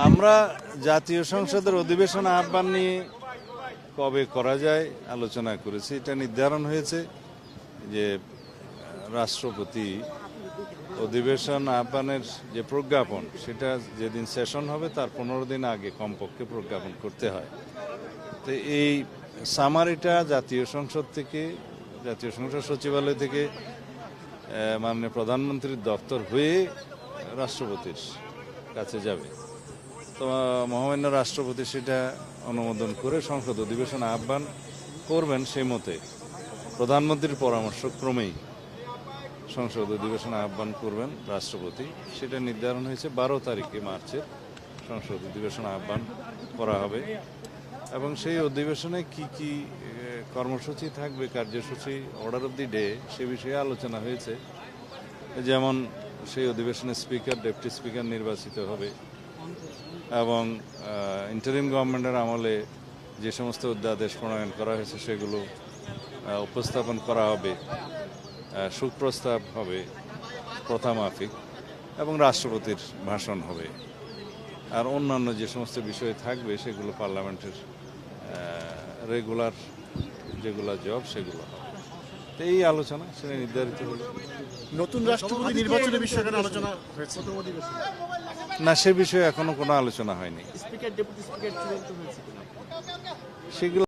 আমরা জাতীয় সংসদের অধিবেশন আহ্বান নিয়ে কবে করা যায় আলোচনা করেছি। এটা নির্ধারণ হয়েছে যে রাষ্ট্রপতি অধিবেশন আহ্বানের যে প্রজ্ঞাপন, সেটা যেদিন সেশন হবে তার পনেরো দিন আগে কমপক্ষে প্রজ্ঞাপন করতে হয়। তো এই সামারিটা জাতীয় সংসদ থেকে, জাতীয় সংসদ সচিবালয় থেকে মাননীয় প্রধানমন্ত্রীর দপ্তর হয়ে রাষ্ট্রপতির কাছে যাবে। তো মহামান্য রাষ্ট্রপতি সেটা অনুমোদন করে সংসদ অধিবেশন আহ্বান করবেন সেই মতে। প্রধানমন্ত্রীর পরামর্শ ক্রমেই সংসদ অধিবেশন আহ্বান করবেন রাষ্ট্রপতি। সেটা নির্ধারণ হয়েছে বারো তারিখে মার্চের সংসদ অধিবেশন আহ্বান করা হবে। এবং সেই অধিবেশনে কি কি কর্মসূচি থাকবে, কার্যসূচি অর্ডার অব দি ডে সে বিষয়ে আলোচনা হয়েছে। যেমন সেই অধিবেশনে স্পিকার, ডেপুটি স্পিকার নির্বাচিত হবে। এবং ইন্টারিম গভর্নমেন্টের আমলে যে সমস্ত অধ্যাদেশ প্রণয়ন করা হয়েছে সেগুলো উপস্থাপন করা হবে সুপ্রস্তাব হবে প্রথা মাফিক এবং রাষ্ট্রপতির ভাষণ হবে। আর অন্যান্য যে সমস্ত বিষয় থাকবে সেগুলো পার্লামেন্টের রেগুলার যেগুলো জব সেগুলো হবে। এই আলোচনা সেটা নির্ধারিত হলো নতুন রাষ্ট্রপতি নির্বাচনের বিষয়ে আলোচনা হয়েছে। না সে বিষয়ে এখনও কোনো আলোচনা হয়নি। সেগুলো